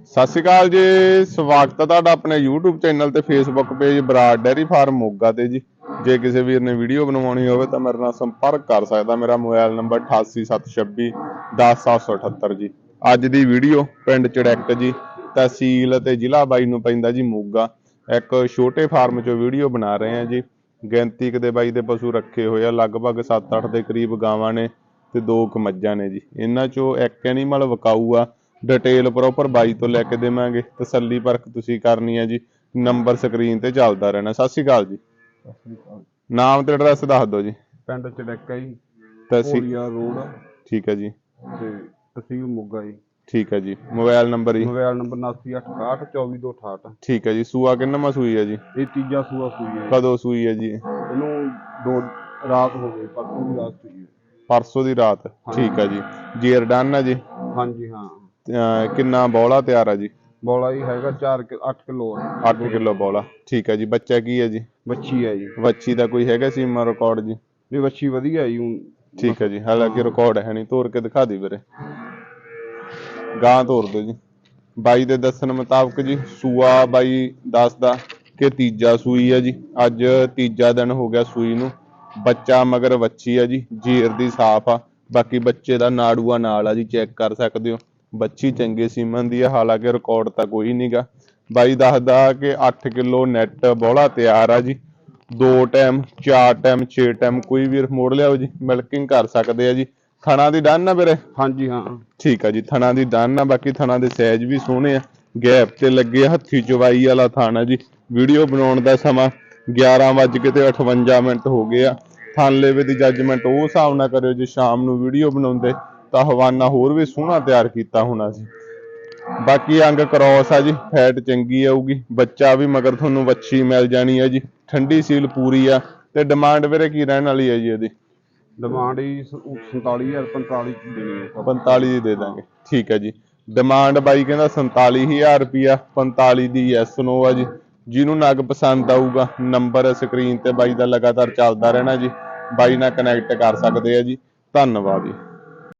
ਸਤਿ ਸ਼੍ਰੀ ਅਕਾਲ ਜੀ, ਸਵਾਗਤ ਹੈ ਤੁਹਾਡਾ ਆਪਣੇ YouTube ਚੈਨਲ ਤੇ Facebook page Brar dairy farm Moga ਤੇ ਜੀ। ਜੇ ਕਿਸੇ ਵੀਰ ਨੇ ਵੀਡੀਓ ਬਣਵਾਉਣੀ ਹੋਵੇ ਤਾਂ ਮੇਰੇ ਨਾਲ ਸੰਪਰਕ ਕਰ ਸਕਦਾ, ਮੇਰਾ ਮੋਬਾਈਲ ਨੰਬਰ 8876 10778 ਜੀ। ਅੱਜ ਦੀ ਵੀਡੀਓ ਪਿੰਡ ਚੜੈਕ ਜੀ, ਤਹਿਸੀਲ ਤੇ ਜ਼ਿਲ੍ਹਾ ਬਾਈ ਨੂੰ ਪੈਂਦਾ ਜੀ ਮੋਗਾ। ਇੱਕ ਛੋਟੇ ਫਾਰਮ 'ਚੋਂ ਵੀਡੀਓ ਬਣਾ ਰਹੇ ਹਾਂ ਜੀ। ਗਿਣਤੀ ਕੁ ਦੇ ਬਾਈ ਦੇ ਪਸ਼ੂ ਰੱਖੇ ਹੋਏ ਆ, ਲਗਭਗ 7-8 ਦੇ ਕਰੀਬ ਗਾਵਾਂ ਨੇ ਤੇ ਦੋ ਕੁ ਮੱਝਾਂ ਨੇ ਜੀ। ਇਹਨਾਂ ਚੋਂ ਇੱਕ ਐਨੀਮਲ ਵਕਾਊ ਆ ਡਿਟੇਲ ਪ੍ਰੋਪਰ ਬਾਈ ਤੋਂ ਲੈ ਕੇ ਦੇਵਾਂਗੇ। ਤਸੱਲੀ ਪਰਖ ਤੁਸੀਂ ਕਰਨੀ ਹੈ ਜੀ। ਨੰਬਰ ਸਕਰੀਨ ਤੇ ਚੱਲਦਾ ਰਹਿਣਾ। ਸਤਿ ਸ਼੍ਰੀ ਅਕਾਲ ਜੀ। ਨਾਮ ਤੇ ਐਡਰੈਸ ਦੱਸ ਦਿਓ ਜੀ। ਪਿੰਡ ਚੜੈਕਾ ਜੀ। ਤਹਿਸੀਲ ਰੋਡ। ਠੀਕ ਹੈ ਜੀ। ਤੇ ਤਹਿਸੀਲ ਮੋਗਾ ਜੀ। ਠੀਕ ਹੈ ਜੀ। ਮੋਬਾਈਲ ਨੰਬਰ ਜੀ। ਮੋਬਾਈਲ ਨੰਬਰ 7968624268 ਠੀਕ ਹੈ ਜੀ। ਸੂਆ ਕਿੰਨਾ ਸੂਈ ਹੈ ਜੀ? ਇਹ ਤੀਜਾ ਸੂਆ ਸੂਈ ਹੈ। ਕਦੋਂ ਸੂਈ ਹੈ ਜੀ? ਇਹਨੂੰ ਦੋ ਰਾਤ ਹੋ ਗਈ। ਪਰਸੋਂ ਦੀ ਰਾਤ ਸੂਈ ਪਰਸੋਂ ਦੀ ਰਾਤ। ਠੀਕ ਹੈ ਜੀ। ਜੇਰ ਡਨ ਹੈ ਜੀ। ਹਾਂਜੀ ਹਾਂ। ਅਹ ਕਿੰਨਾ ਬੌਲਾ ਤਿਆਰ ਹੈ ਜੀ? ਬੋਲਾ ਹੀ ਹੈਗਾ 4 ਕਿ 8 ਕਿਲੋ 8 ਕਿਲੋ ਬੌਲਾ। ਠੀਕ ਹੈ ਜੀ ਬੱਚਾ ਕੀ ਹੈ ਜੀ? ਬੱਚੀ ਹੈ ਜੀ। ਵੱਛੀ ਦਾ ਕੋਈ ਹੈਗਾ ਸੀਮਾ ਰਿਕਾਰਡ ਜੀ? ਇਹ ਬੱਚੀ ਵਧੀਆ ਜੀ ਠੀਕ ਹੈ ਜੀ ਹਾਲਾਂਕਿ ਰਿਕਾਰਡ ਹੈ ਨਹੀਂ ਤੋੜ ਕੇ ਦਿਖਾ ਦੀ ਵੀਰੇ। ਗਾਂ ਤੋੜ ਦਿਓ ਜੀ। ਬਾਈ ਦੇ ਦੱਸਣ ਮੁਤਾਬਕ ਜੀ ਸੂਆ ਬਾਈ ਦੱਸਦਾ ਕਿ ਤੀਜਾ ਸੂਈ ਹੈ ਜੀ। ਅੱਜ ਤੀਜਾ ਦਿਨ ਹੋ ਗਿਆ ਸੂਈ ਨੂੰ। ਬੱਚਾ ਮਗਰ ਵੱਛੀ ਹੈ ਜੀ ਜੀਰ ਦੀ ਸਾਫ਼ ਆ। ਬਾਕੀ ਬੱਚੇ ਦਾ ਨਾੜੂਆ ਨਾਲ ਆ ਜੀ ਚੈੱਕ ਕਰ ਸਕਦੇ ਹੋ। ਬੱਚੀ ਚੰਗੇ ਸੀਮਨ ਦੀ ਆ ਹਾਲਾਂਕਿ ਰਿਕਾਰਡ ਤਾਂ ਕੋਈ ਨਹੀਂਗਾ ਬਾਈ ਦੱਸਦਾ ਕਿ 8 ਕਿਲੋ ਨੈਟ ਬੋਲਾ ਤਿਆਰ ਆ ਜੀ। ਦੋ ਟਾਈਮ ਚਾਰ ਟਾਈਮ 6 ਟਾਈਮ ਕੋਈ ਵੀ ਮੋੜ ਲਿਆਓ ਜੀ ਮਿਲਕਿੰਗ ਕਰ ਸਕਦੇ ਆ ਜੀ। ਥਣਾ ਦੀ ਡਨ ਆ ਵੀਰੇ? ਹਾਂਜੀ ਹਾਂ। ਠੀਕ ਆ ਜੀ ਥਣਾ ਦੀ ਡਨ ਆ ਬਾਕੀ ਥਣਾ ਦੇ ਸਾਈਜ਼ ਵੀ ਸੋਹਣੇ ਆ। ਗੈਪ ਤੇ ਲੱਗੇ ਹੱਥੀ ਚਵਾਈ ਵਾਲਾ ਥਾਣਾ ਜੀ। ਵੀਡੀਓ ਬਣਾਉਣ ਦਾ ਸਮਾਂ 11 ਵੱਜ ਤੇ 58 ਮਿੰਟ ਹੋ ਗਏ ਆ। ਥਣ ਲੇਵੇ ਦੀ ਜੱਜਮੈਂਟ ਉਹ ਹਿਸਾਬ ਨਾਲ ਕਰਿਓ ਜੇ ਸ਼ਾਮ ਨੂੰ ਵੀਡੀਓ ਬਣਾਉਂਦੇ। ਤਾਂ ਹਵਾਨਾ ਹੋਰ ਵੀ ਸੋਹਣਾ ਤਿਆਰ ਕੀਤਾ ਹੋਣਾ ਸੀ। ਬਾਕੀ ਅੰਗ ਕ੍ਰੋਸ ਆ ਜੀ ਫੈਟ ਚੰਗੀ ਆਊਗੀ ਬੱਚਾ ਵੀ ਮਗਰ ਤੁਹਾਨੂੰ ਵੱਛੀ ਮਿਲ ਜਾਣੀ ਆ ਜੀ ਠੰਡੀ ਸੀਲ ਪੂਰੀ ਆ ਤੇ ਡਿਮਾਂਡ ਵੀਰੇ ਕੀ ਰਹਿਣ ਵਾਲੀ ਹੈ ਜੀ ਇਹਦੀ? ਡਿਮਾਂਡ ਹੀ 47000 45 ਚ ਦੇਣੀ ਹੈ 45 ਦੀ ਦੇ ਦਾਂਗੇ ਠੀਕ ਹੈ ਜੀ। ਡਿਮਾਂਡ ਬਾਈ ਕਹਿੰਦਾ 47000 ਰੁਪਿਆ 45 ਦੀ ਯੈਸ ਨੋ ਆ ਜੀ। ਜਿਹਨੂੰ ਨਗ ਪਸੰਦ ਆਊਗਾ ਨੰਬਰ ਸਕਰੀਨ ਤੇ ਬਾਈ ਦਾ ਲਗਾਤਾਰ ਚੱਲਦਾ ਰਹਿਣਾ ਜੀ। ਬਾਈ ਨਾਲ ਕਨੈਕਟ ਕਰ ਸਕਦੇ ਆ ਜੀ। ਧੰਨਵਾਦ ਜੀ।